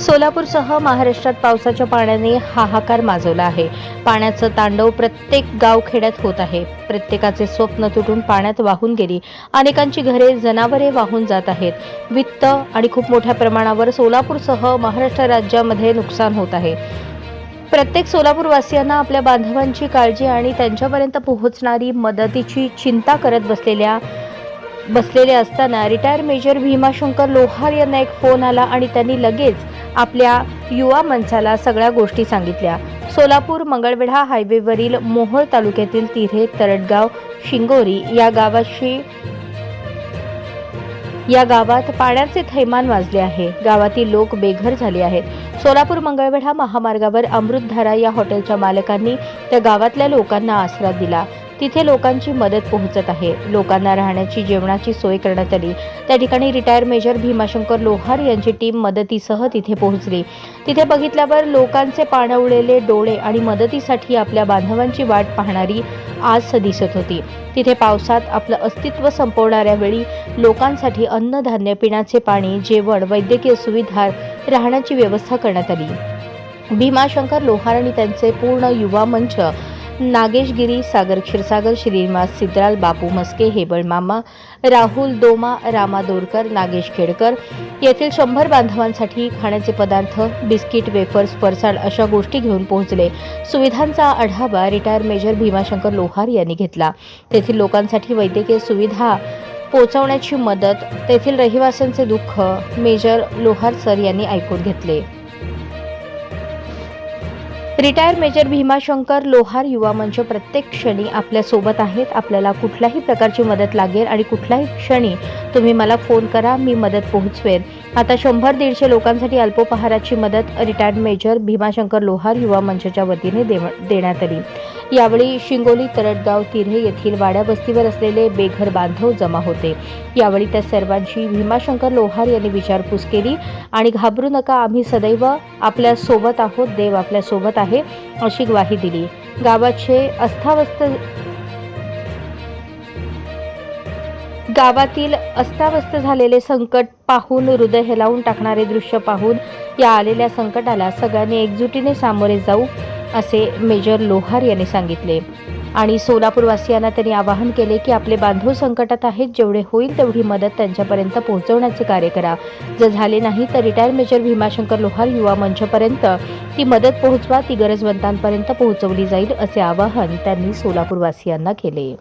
सोलापूरसह महाराष्ट्रात पावसाच्या पाण्याने हाहाकार माजवला आहे. पाण्याचं तांडव प्रत्येक गावखेड्यात होत आहे. प्रत्येकाचे स्वप्न तुटून पाण्यात वाहून गेली. अनेकांची घरे जनावरे वाहून जात आहेत. वित्त आणि खूप मोठ्या प्रमाणावर सोलापूरसह महाराष्ट्र राज्यामध्ये नुकसान होत आहे. प्रत्येक सोलापूरवासियांना आपल्या बांधवांची काळजी आणि त्यांच्यापर्यंत पोहोचणारी मदतीची चिंता करत बसलेल्या बसलेले असताना रिटायर मेजर भीमाशंकर लोहार यांना एक फोन आला आणि त्यांनी लगेच आपल्या युवा मंचाला सगळ्या गोष्टी सांगितल्या. सोलापूर मंगळवेढा हायवेवरील मोहोळ तालुक्यातील तिरे तरटगाव शिंगोरी या गावाशी या गावात पाण्याचे थैमान वाजले आहे. गावातील लोक बेघर झाले आहेत. सोलापूर मंगळवेढा महामार्गावर अमृतधारा या हॉटेलच्या मालकांनी त्या गावातल्या लोकांना आसरा दिला. तिथे लोकांची मदत पोहोचत आहे. लोकांना राहण्याची जेवणाची सोय करण्यात आली. त्या ठिकाणी रिटायर मेजर भीमाशंकर लोहार यांची टीम मदतीसह तिथे पोहोचली. तिथे बघितल्यावर लोकांचे पाणवलेले डोळे आणि मदतीसाठी आपल्या बांधवांची वाट पाहणारी आज दिसत होती. तिथे पावसात आपलं अस्तित्व संपवणाऱ्या वेळी लोकांसाठी अन्नधान्य पिण्याचे पाणी जेवण वैद्यकीय सुविधा राहण्याची व्यवस्था करण्यात आली. भीमाशंकर लोहार आणि त्यांचे पूर्ण युवा मंच नागेश गिरी सागर क्षीरसागर श्रीनिवास सिद्राल बापू मस्के हेबळ मामा राहुल दोमा रामा दोरकर नागेश खेडकर. येथील शंभर बांधवांसाठी खाण्याचे पदार्थ बिस्किट वेफर्स फरसाण अशा गोष्टी घेऊन पोहोचले. सुविधांचा आढावा रिटायर मेजर भीमाशंकर लोहार यांनी घेतला. तेथील लोकांसाठी वैद्यकीय सुविधा पोहोचवण्याची मदत तेथील रहिवाशांचे दुःख मेजर लोहार सर यांनी ऐकून घेतले. रिटायर मेजर भीमाशंकर लोहार युवा मंच प्रत्येक क्षणी आपल्यासोबत आहेत आपल्याला कुठल्याही प्रकारची मदत लागेल आणि कुठल्याही क्षणी तुम्ही मला फोन करा मी मदत पोहोचवेन आता शंभर दीडशे लोकांसाठी अल्पोपहाराची मदत रिटायर्ड मेजर भीमाशंकर लोहार युवा मंचच्या वतीने देव- देण्यात आली यावेळी शिंगोली तरटगाव तिरे येथील वाड्या बस्तीवर असलेले बेघर बांधव जमा होते यावेळी त्या सर्वांची भीमाशंकर लोहार यांनी विचारपूस केली आणि घाबरू नका आम्ही सदैव आपल्यासोबत आहोत देव आपल्यासोबत आहे अशी ग्वाही दिली. गावाचे अस्ताव्यस्त गावातील अस्ताव्यस्त झालेले संकट पाहून हृदय हेलावून टाकणारे दृश्य पाहून या आलेल्या संकटाला सगळ्यांनी एकजुटीने सामोरे जाऊ असे मेजर लोहार यांनी सांगितले. आणि सोलापूरवासियांना त्यांनी आवाहन केले की आपले बांधव संकटात आहेत जेवढे होईल तेवढी मदत त्यांच्यापर्यंत पोहोचवण्याचे कार्य करा. जर झाले नाही तर रिटायर मेजर भीमाशंकर लोहार युवा मंचपर्यंत ती मदत पोहोचवा ती गरजवंतांपर्यंत पोहोचवली जाईल असे आवाहन त्यांनी सोलापूरवासियांना केले.